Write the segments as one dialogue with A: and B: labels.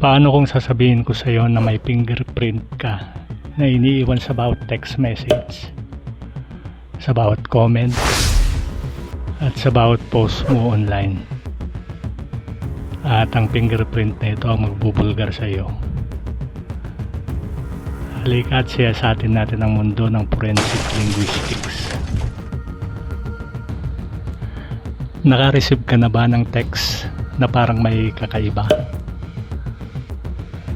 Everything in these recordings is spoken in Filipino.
A: Paano kung sasabihin ko sa iyo na may fingerprint ka na iniiwan sa bawat text message, sa bawat comment, at sa bawat post mo online? At ang fingerprint na ito ang magbubulgar sa iyo. Halika at siyasatin natin ang mundo ng forensic linguistics. Naka-receive ka na ba ng text na parang may kakaiba?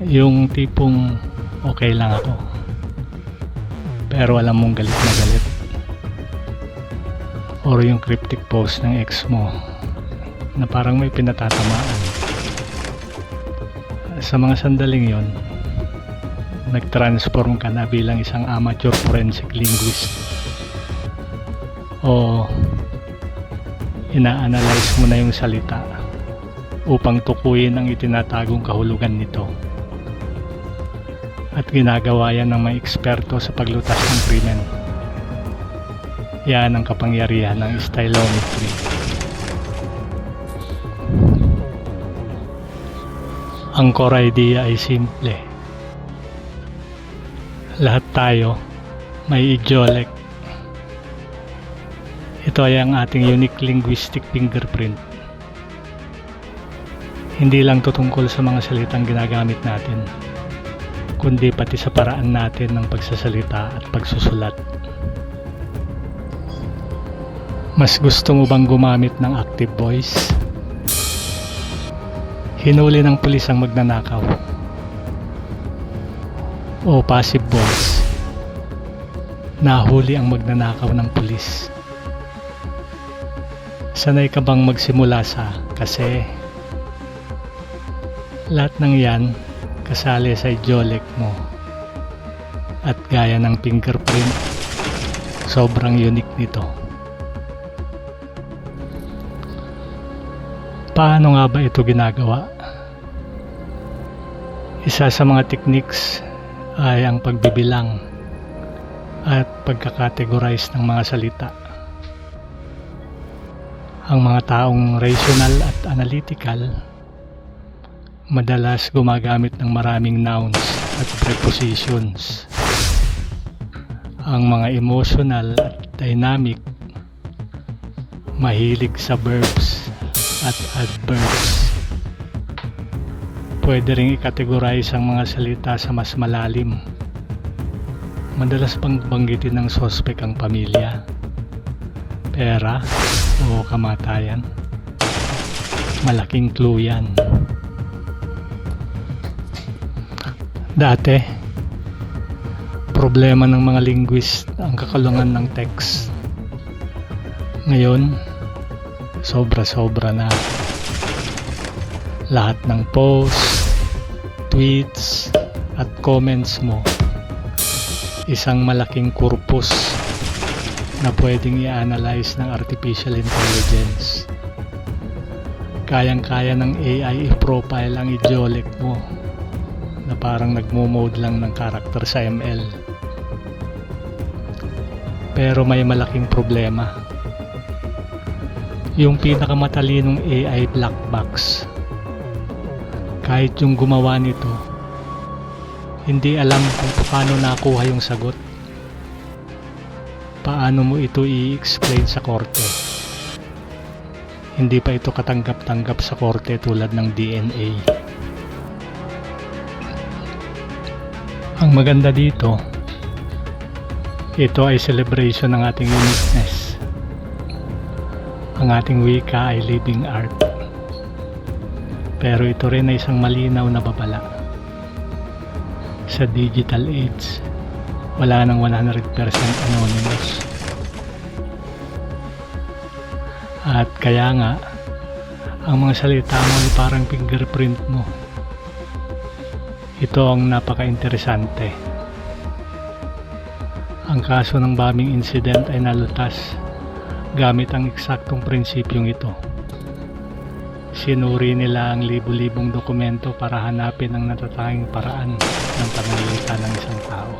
A: Yung tipong okay lang ako. Pero alam mong galit na galit. Or yung cryptic post ng ex mo na parang may pinatatamaan. Sa mga sandaling yon, nag-transform ka na bilang isang amateur forensic linguist. O ina-analyze mo na yung salita upang tukuyin ang itinatagong kahulugan nito. At ginagawa yan ng mga eksperto sa paglutas ng krimen. Yan ang kapangyarihan ng stylometry. Ang core idea ay simple. Lahat tayo may idiolect. Ito ay ang ating unique linguistic fingerprint. Hindi lang to sa mga salitang ginagamit natin, kundi pati sa paraan natin ng pagsasalita at pagsusulat. Mas gusto mo bang gumamit ng active voice? Hinuli ng pulis ang magnanakaw. O passive voice. Nahuli ang magnanakaw ng pulis. Sanay ka bang magsimula sa kasi? Lahat ng yan kasali sa idiolect mo. At gaya ng fingerprint, sobrang unique nito. Paano nga ba ito ginagawa? Isa sa mga techniques ay ang pagbibilang at pagkakategorize ng mga salita. Ang mga taong rational at analytical madalas gumagamit ng maraming nouns at prepositions. Ang mga emotional at dynamic mahilig sa verbs at adverbs. Pwede ring i-categorize ang mga salita sa mas malalim. Madalas pang banggitin ng sospek ang pamilya, pera o kamatayan. Malaking clue yan. Dati, problema ng mga linguist ang kakalungan ng text. Ngayon, sobra-sobra na. Lahat ng posts, tweets, at comments mo, isang malaking corpus na pwedeng i-analyze ng artificial intelligence. Kayang-kaya ng AI i-profile ang idiolect mo na parang nagmo-mode lang ng karakter sa ML. Pero may malaking problema. Yung pinakamatalinong AI black box. Kahit yung gumawa nito, hindi alam kung paano nakuha yung sagot. Paano mo ito i-explain sa korte? Hindi pa ito katanggap-tanggap sa korte tulad ng DNA. Ang maganda dito, ito ay celebration ng ating uniqueness. Ang ating wika ay living art. Pero ito rin ay isang malinaw na babala. Sa digital age, wala nang 100% anonymous. At kaya nga, ang mga salita mo ay parang fingerprint mo. Ito ang napaka-interesante. Ang kaso ng bombing incident ay nalutas gamit ang eksaktong prinsipyong ito. Sinuri nila ang libu-libong dokumento para hanapin ang natatanging paraan ng pananalita ng isang tao.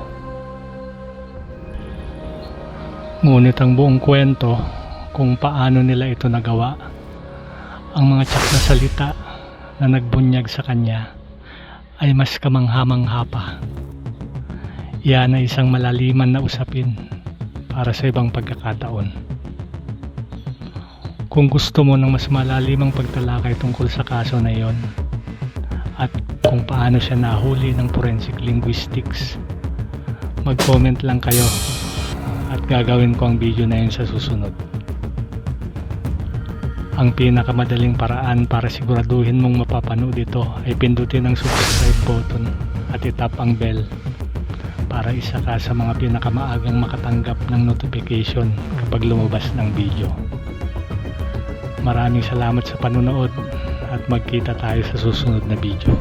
A: Ngunit ang buong kwento kung paano nila ito nagawa, ang mga tsak na salita na nagbunyag sa kanya ay mas kamangha-mangha pa. Yan ay isang malaliman na usapin para sa ibang pagkakataon. Kung gusto mo ng mas malalimang pagtalakay tungkol sa kaso na iyon at kung paano siya nahuli ng forensic linguistics, mag-comment lang kayo at gagawin ko ang video na yun sa susunod. Ang pinakamadaling paraan para siguraduhin mong mapapanood ito ay pindutin ang subscribe button at itap ang bell para isa ka sa mga pinakamaagang makatanggap ng notification kapag lumabas ng video. Maraming salamat sa panunood at magkita tayo sa susunod na video.